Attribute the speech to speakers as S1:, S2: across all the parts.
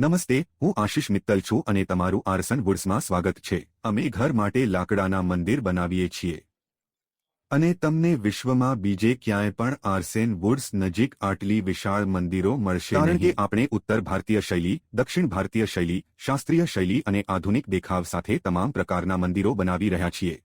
S1: નમસ્તે હું આશિષ મિત્તલ છું અને તમારું આરસન વુડ્સમાં સ્વાગત છે. અમે ઘર માટે લાકડાના મંદિર બનાવીએ છીએ. અને તમને વિશ્વમાં બીજે ક્યાંય પણ આર્સેન વુડ્સ નજીક આટલી વિશાળ મંદિરો મળશે કારણ કે આપણે ઉત્તર ભારતીય શૈલી દક્ષિણ ભારતીય શૈલી શાસ્ત્રીય શૈલી અને આધુનિક દેખાવ સાથે તમામ પ્રકારના મંદિરો બનાવી રહ્યા છીએ.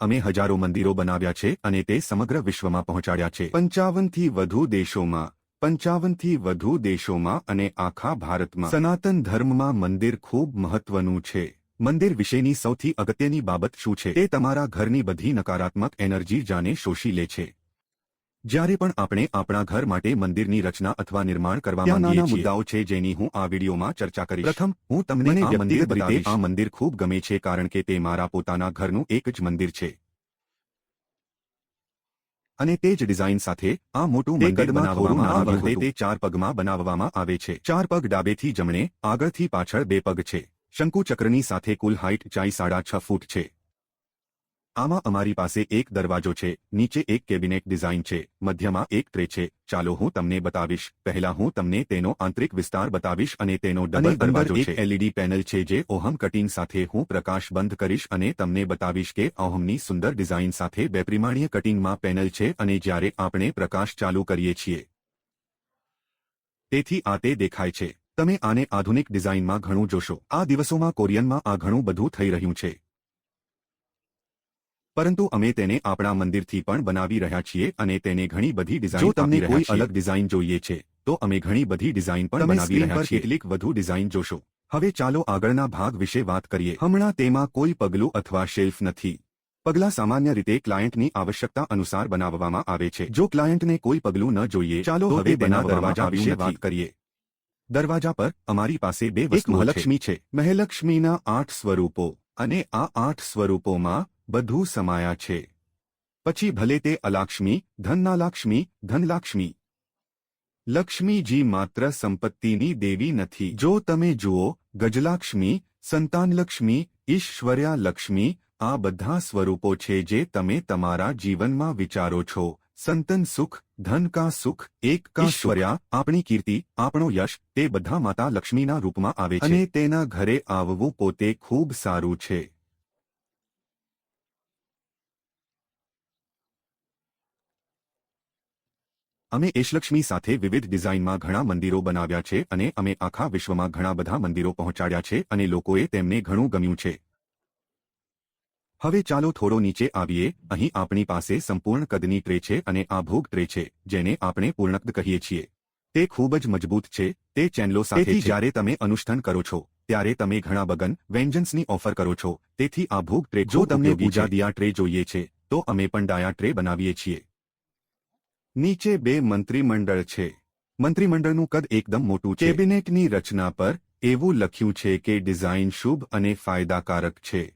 S1: અમે હજારો મંદિરો બનાવ્યા છે અને તે સમગ્ર વિશ્વમાં પહોંચાડ્યા છે. પંચાવનથી વધુ દેશોમાં પંચાવનથી વધુ દેશોમાં અને આખા ભારતમાં સનાતન ધર્મમાં મંદિર ખૂબ મહત્વનું છે. મંદિર વિશેની સૌથી અગત્યની બાબત શું છે? તે તમારા ઘરની બધી નકારાત્મક એનર્જી જાને શોષી લે છે. જ્યારે પણ આપણે આપણા ઘર માટે મંદિરની રચના અથવા નિર્માણ કરવા માંગીએ છીએ. મુદ્દાઓ છે જેની હું આ વિડીયોમાં ચર્ચા કરીશ. પ્રથમ હું તમને આ મંદિર આ મંદિર ખૂબ ગમે છે કારણ કે તે મારા પોતાના ઘરનું એક જ મંદિર છે. અને તે જ ડિઝાઇન સાથે આ મોટું મંદિર બનાવવામાં હતું. તે ચાર પગમાં બનાવવામાં આવે છે. ચાર પગ ડાબેથી જમણે આગળથી પાછળ બે પગ છે. શંકુચક્રની સાથે કુલ હાઇટ ચાઈ સાડા છ ફૂટ છે. આમાં અમારી પાસે એક દરવાજો છે નીચે એક કેબિનેટ ડિઝાઇન છે મધ્યમાં એક ટ્રે છે. ચાલો હું તમને બતાવીશ. પહેલા હું તમને તેનો આંતરિક વિસ્તાર બતાવીશ અને તેનો ડબલ દરવાજો છે. એલઈડી પેનલ છે જે ઓહમ કટિંગ સાથે હું પ્રકાશ બંધ કરીશ અને તમને બતાવીશ કે ઓહમની સુંદર ડિઝાઇન સાથે બેપરિમાણીય કટિંગમાં પેનલ છે અને જ્યારે આપણે પ્રકાશ ચાલુ કરીએ છીએ તેથી આ તે દેખાય છે. તમે આને આધુનિક ડિઝાઇનમાં ઘણું જોશો. આ દિવસોમાં કોરિયનમાં આ ઘણું બધું થઈ રહ્યું છે. પરંતુ અમે તેને આપણા મંદિરથી પણ બનાવી રહ્યા છીએ અને તેને ઘણી બધી ડિઝાઇન જો તમને કોઈ અલગ ડિઝાઇન જોઈએ છે તો અમે ઘણી બધી ડિઝાઇન પણ બનાવી રહ્યા છીએ. કેટલીક વધુ ડિઝાઇન જોશો. હવે ચાલો આગળના ભાગ વિશે વાત કરીએ. હમણાં તેમાં કોઈ પગલું અથવા શેલ્ફ નથી. પગલાં સામાન્ય રીતે ક્લાયન્ટની આવશ્યકતા અનુસાર બનાવવામાં આવે છે. જો ક્લાયન્ટને કોઈ પગલું ન જોઈએ ચાલો હવે તેના દરવાજા વિશે વાત કરીએ. દરવાજા પર અમારી પાસે બે વસ્તુ મહાલક્ષ્મી છે. મહેલક્ષ્મીના આઠ સ્વરૂપો અને આ આઠ સ્વરૂપોમાં બધું સમાયા છે. પછી ભલે તે અલાક્ષ્મી ધનનાલાક્ષ્મી ધનલાક્ષ્મી. લક્ષ્મીજી માત્ર સંપત્તિની દેવી નથી. જો તમે જુઓ ગજલાક્ષ્મી સંતાનલક્ષ્મી ઈશ્વર્યા લક્ષ્મી આ બધા સ્વરૂપો છે જે તમે તમારા જીવનમાં વિચારો છો. સંતન સુખ ધન કા સુખ એક કા ઈશ્વર્યા આપણી કીર્તિ આપણો યશ તે બધા માતા લક્ષ્મીના રૂપમાં આવે છે. અને તેના ઘરે આવવું પોતે ખૂબ સારું છે. અમે એશલક્ષ્મી સાથે વિવિધ ડિઝાઇનમાં ઘણા મંદિરો બનાવ્યા છે અને અમે આખા વિશ્વમાં ઘણા બધા મંદિરો પહોંચાડ્યા છે અને લોકોએ તેમને ઘણું ગમ્યું છે. હવે ચાલો થોડો નીચે આવીએ. અહીં આપણી પાસે સંપૂર્ણ કદની ટ્રે છે અને આ ભોગ ટ્રે છે જેને આપણે પૂર્ણકદ કહીએ છીએ. તે ખૂબ જ મજબૂત છે. તે ચેનલો સાથે જ્યારે તમે અનુષ્ઠાન કરો છો ત્યારે તમે ઘણા બગન વેન્જન્સની ઓફર કરો છો. તેથી આ ભોગ ટ્રે જો તમને બીજા દિયા ટ્રે જોઈએ છે તો અમે પણ ડાયા ટ્રે બનાવીએ છીએ. નીચે બે મંત્રીમંડળ છે. મંત્રીમંડળનું કદ એકદમ મોટું છે. કેબિનેટની રચના પર એવું લખ્યું છે કે ડિઝાઇન શુભ અને ફાયદાકારક છે.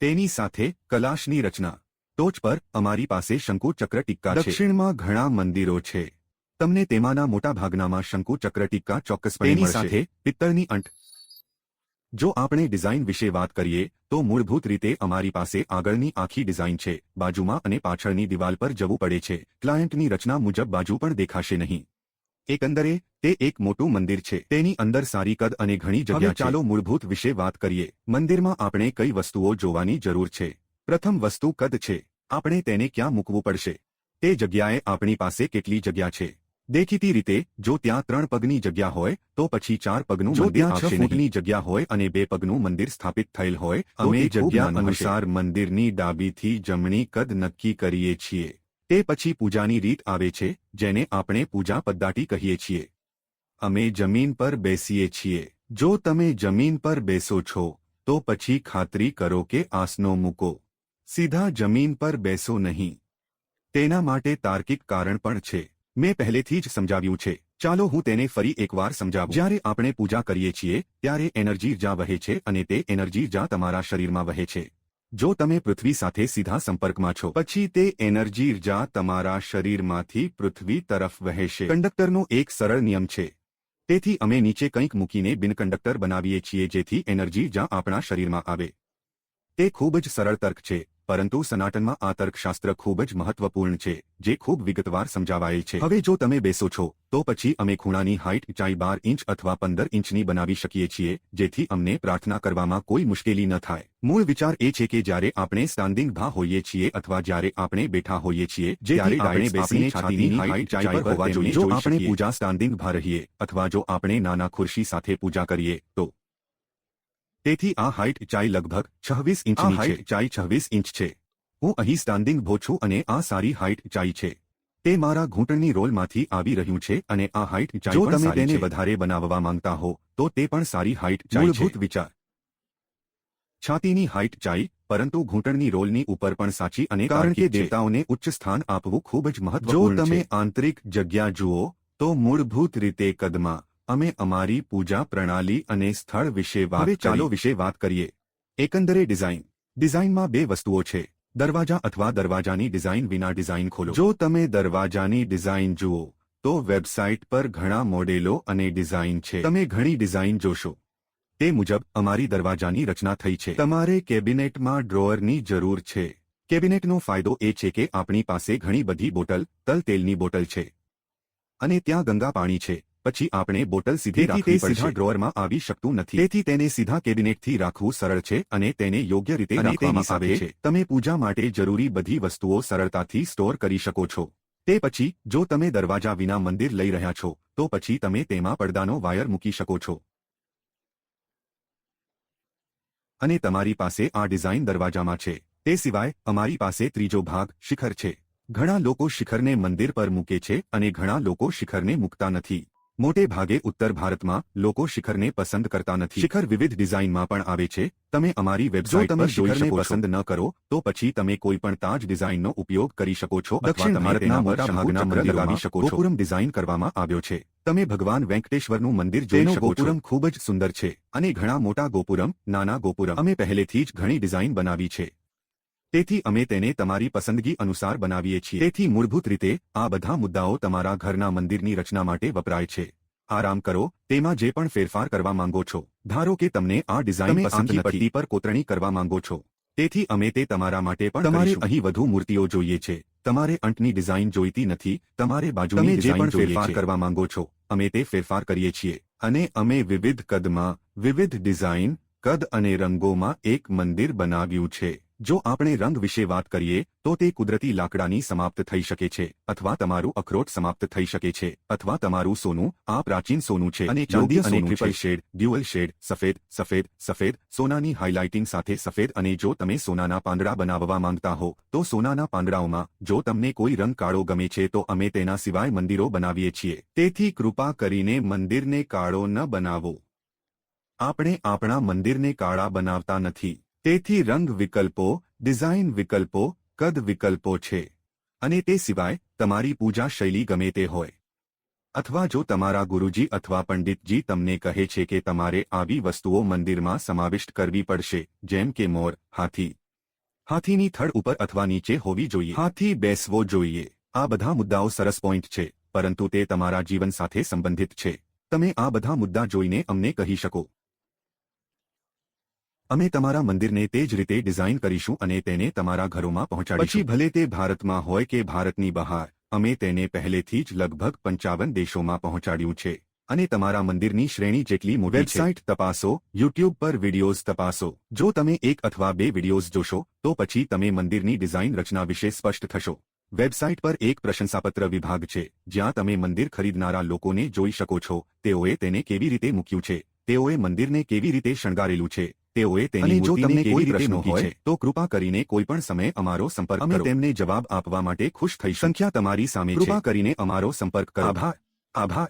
S1: તેની સાથે કલાશની રચના. ટોચ પર અમારી પાસે શંકુ ચક્ર ટીક્કા છે. દક્ષિણમાં ઘણા મંદિરો છે. તમને તેમાંના મોટા ભાગનામાં શંકુ ચક્ર ટીક્કા ચોક્કસપણે મળશે. સાથે પિત્તળની અંટ. જો આપણે ડિઝાઇન વિશે વાત કરીએ તો મૂળભૂત રીતે અમારી પાસે આગળની આખી ડિઝાઇન છે બાજુમાં અને પાછળની દિવાલ પર જવું પડે છે. ક્લાયન્ટની રચના મુજબ બાજુ પણ દેખાશે નહીં. એકંદરે તે એક મોટું મંદિર છે. તેની અંદર સારી કદ અને ઘણી જગ્યા ચાલો મૂળભૂત વિશે વાત કરીએ. મંદિરમાં આપણે કઈ વસ્તુઓ જોવાની જરૂર છે? પ્રથમ વસ્તુ કદ છે. આપણે તેને ક્યાં મૂકવું પડશે? તે જગ્યાએ આપણી પાસે કેટલી જગ્યા છે? દેખીતી રીતે જો ત્યાં ત્રણ પગની જગ્યા હોય તો પછી ચાર પગનું જો ત્યાં છ ફૂટની જગ્યા હોય અને બે પગનું મંદિર સ્થાપિત થયેલ હોય અમે જગ્યા અનુસાર મંદિરની ડાબીથી જમણી કદ નક્કી કરીએ છીએ. તે પછી પૂજાની રીત આવે છે જેને આપણે પૂજા પદ્ધાટી કહીએ છીએ. અમે જમીન પર બેસીએ છીએ. જો તમે જમીન પર બેસો છો તો પછી ખાતરી કરો કે આસનો મૂકો. સીધા જમીન પર બેસો નહીં. તેના માટે તાર્કિક કારણ પણ છે. મેં પહેલેથી જ સમજાવ્યું છે. ચાલો હું તેને ફરી એકવાર સમજાવું. જ્યારે આપણે પૂજા કરીએ છીએ, ત્યારે એનર્જી જ્યાં વહે છે અને તે એનર્જી જ્યાં તમારા શરીરમાં વહે છે. જો તમે પૃથ્વી સાથે સીધા સંપર્કમાં છો, પછી તે એનર્જી જ્યાં તમારા શરીરમાંથી પૃથ્વી તરફ વહેશે કંડક્ટરનો એક સરળ નિયમ છે. તેથી અમે નીચે કંઈક મૂકીને બિનકંડક્ટર બનાવીએ છીએ જેથી એનર્જી જ્યાં આપણા શરીરમાં આવે. તે ખૂબ જ સરળ તર્ક છે. પરંતુ સનાતનમાં આ તર્કશાસ્ત્ર ખૂબ જ મહત્વપૂર્ણ છે જે ખૂબ વિગતવાર સમજાવાયેલ છે. હવે જો તમે બેસો છો તો પછી અમે ખૂણાની હાઇટ ઊંચાઈ બાર ઇંચ અથવા પંદર ઇંચની બનાવી શકીએ છીએ જેથી અમને પ્રાર્થના કરવામાં કોઈ મુશ્કેલી ન થાય. મૂળ વિચાર એ છે કે જ્યારે આપણે સ્ટાન્ડિંગ ભા હોઈએ છીએ અથવા જ્યારે આપણે બેઠા હોઈએ છીએ જ્યારે આપણે બેસીને છાતીની હાઇટ ઊંચાઈ પર હોવા જોઈએ જો આપણે પૂજા સ્ટાન્ડિંગ ભા રહીએ અથવા જો આપણે નાના ખુરશી સાથે પૂજા કરીએ તો તેથી આ હાઇટ ચાઈ લગભગ છવ્વીસ ઇંચની હાઇટ ચાઈ છવ્વીસ ઇંચ છે. હું અહીં સ્ટાન્ડિંગ ભો છું અને આ સારી હાઇટ ચાઈ છે. તે મારા ઘૂંટણની રોલમાંથી આવી રહ્યું છે અને આ હાઇટ ચાઈ જો તમે તેને વધારે બનાવવા માંગતા હો તો તે પણ સારી હાઇટ મૂળભૂત વિચાર. છાતીની હાઇટ ચાઈ પરંતુ ઘૂંટણની રોલની ઉપર પણ સાચી અને કારણ કે દેવતાઓને ઉચ્ચ સ્થાન આપવું ખૂબ જ મહત્વપૂર્ણ જો તમે આંતરિક જગ્યા જુઓ તો મૂળભૂત રીતે કદમાં અમે અમારી પૂજા પ્રણાલી અને સ્થળ વિશે વાત ચાલો વિશે વાત કરીએ. એકંદરે ડિઝાઇન. ડિઝાઇનમાં બે વસ્તુઓ છે. દરવાજા અથવા દરવાજાની ડિઝાઇન વિના ડિઝાઇન ખોલો. જો તમે દરવાજાની ડિઝાઇન જુઓ તો વેબસાઇટ પર ઘણા મોડેલો અને ડિઝાઇન છે. તમે ઘણી ડિઝાઇન જોશો. તે મુજબ અમારી દરવાજાની રચના થઈ છે. તમારે કેબિનેટમાં ડ્રોઅરની જરૂર છે. કેબિનેટનો ફાયદો એ છે કે આપણી પાસે ઘણી બધી બોટલ તલ તેલની બોટલ છે. અને ત્યાં ગંગા પાણી છે. પછી આપણે બોટલ સીધી રાખવી સીધા ડ્રોઅરમાં આવી શકતું નથી. તેથી તેને સીધા કેબિનેટથી રાખવું સરળ છે અને તેને યોગ્ય રીતે રાખવામાં આવે છે. તમે પૂજા માટે જરૂરી બધી વસ્તુઓ સરળતાથી સ્ટોર કરી શકો છો. તે પછી જો તમે દરવાજા વિના મંદિર લઈ રહ્યા છો તો પછી તમે તેમાં પડદાનો વાયર મૂકી શકો છો. અને તમારી પાસે આ ડિઝાઇન દરવાજામાં છે. તે સિવાય અમારી પાસે ત્રીજો ભાગ શિખર છે. ઘણા લોકો શિખરને મંદિર પર મૂકે છે અને ઘણા લોકો શિખરને મૂકતા નથી. મોટે ભાગે ઉત્તર ભારતમાં લોકો શિખરને પસંદ કરતા નથી. શિખર વિવિધ ડિઝાઇનમાં પણ આવે છે. તમે અમારી વેબસાઇટ પર શિખરને પસંદ ન કરો તો પછી તમે કોઈ પણ તાજ ડિઝાઇનનો ઉપયોગ કરી શકો છો દક્ષિણ ભારતના મોટા ભાગના મંદિર લગાવી શકો છો. ગોપુરમ ડિઝાઇન કરવામાં આવ્યો છે. તમે ભગવાન વેંકટેશ્વરનું મંદિર જોઈ શકો ગોપુરમ ખૂબ જ સુંદર છે અને ઘણા મોટા ગોપુરમ નાના ગોપુરમ. અમે પહેલેથી જ ઘણી ડિઝાઇન બનાવી છે. તેથી અમે તેને તમારી પસંદગી અનુસાર બનાવીએ છીએ. તેથી મૂળભૂત રીતે આ બધા મુદ્દાઓ તમારા ઘરના મંદિરની રચના માટે વપરાય છે. આરામ કરો તેમાં જે પણ ફેરફાર કરવા માંગો છો. ધારો કે તમને આ ડિઝાઇન પસંદ પટ્ટી પર કોતરણી કરવા માંગો છો. તેથી અમે તે તમારા માટે પણ તમારે અહીં વધુ મૂર્તિઓ જોઈએ છે. તમારે અંટની ડિઝાઇન જોઈતી નથી. તમારે બાજુની જે પણ ફેરફાર કરવા માંગો છો અમે તે ફેરફાર કરીએ છીએ. અને અમે વિવિધ કદમાં વિવિધ ડિઝાઇન કદ અને રંગોમાં એક મંદિર બનાવ્યું છે. જો આપણે રંગ વિશે વાત કરીએ તો તે કુદરતી લાકડાની સમાપ્ત થઈ શકે છે અથવા તમારું અખરોટ સમાપ્ત થઈ શકે છે અથવા તમારું સોનું આ પ્રાચીન સોનું છે અને ચાંદી અને ટ્રિપલ શેડ ડ્યુઅલ શેડ સફેદ સફેદ સફેદ સોનાની હાઇલાઇટિંગ સાથે સફેદ અને જો તમે સોનાના પાંદડા બનાવવા માંગતા હો તો સોનાના પાંદડાઓમાં જો તમને કોઈ રંગ કાળો ગમે છે તો અમે તેના સિવાય મંદિરો બનાવીએ છીએ. તેથી કૃપા કરીને મંદિરને કાળો ન બનાવો. આપણે આપણા મંદિરને કાળા બનાવતા નથી. તેથી રંગ વિકલ્પો, ડિઝાઇન વિકલ્પો, કદ વિકલ્પો છે. અને તે સિવાય તમારી પૂજા શૈલી ગમે તે હોય. અથવા જો તમારા ગુરુજી અથવા પંડિતજી તમને કહે છે કે તમારે આવી વસ્તુઓ મંદિરમાં સમાવિષ્ટ કરવી પડશે, જેમ કે મોર, હાથી. હાથીની થડ ઉપર અથવા નીચે હોવી જોઈએ. હાથી બેસવો જોઈએ. આ બધા મુદ્દાઓ સરસ પોઈન્ટ છે, પરંતુ તે તમારા જીવન સાથે સંબંધિત છે. તમે આ બધા મુદ્દા જોઈને અમને કહી શકો. અમે તમારા મંદિરને તે જ રીતે ડિઝાઇન કરીશું અને તેને તમારા ઘરોમાં પહોંચાડીશું. પછી ભલે તે ભારતમાં હોય કે ભારતની બહાર અમે તેને પહેલેથી જ લગભગ પંચાવન દેશોમાં પહોંચાડ્યું છે અને તમારા મંદિરની શ્રેણી જેટલી વેબસાઇટ તપાસો યુટ્યુબ પર વિડિયોઝ તપાસો. જો તમે એક અથવા બે વિડિયોઝ જોશો તો પછી તમે મંદિરની ડિઝાઇન રચના વિશે સ્પષ્ટ થશો. વેબસાઇટ પર એક પ્રશંસાપત્ર વિભાગ છે જ્યાં તમે મંદિર ખરીદનારા લોકોને જોઈ શકો છો તેઓએ તેને કેવી રીતે મૂક્યું છે તેઓએ મંદિરને કેવી રીતે શણગારેલું છે તેઓએ તેની જો તમને કોઈ પ્રશ્નો હોય તો કૃપા કરીને કોઈ પણ સમયે અમારો સંપર્ક અમે તેમને જવાબ આપવા માટે ખુશ થઈ સંખ્યા તમારી સામે કૃપા કરીને અમારો સંપર્ક કરો. આભાર. આભાર.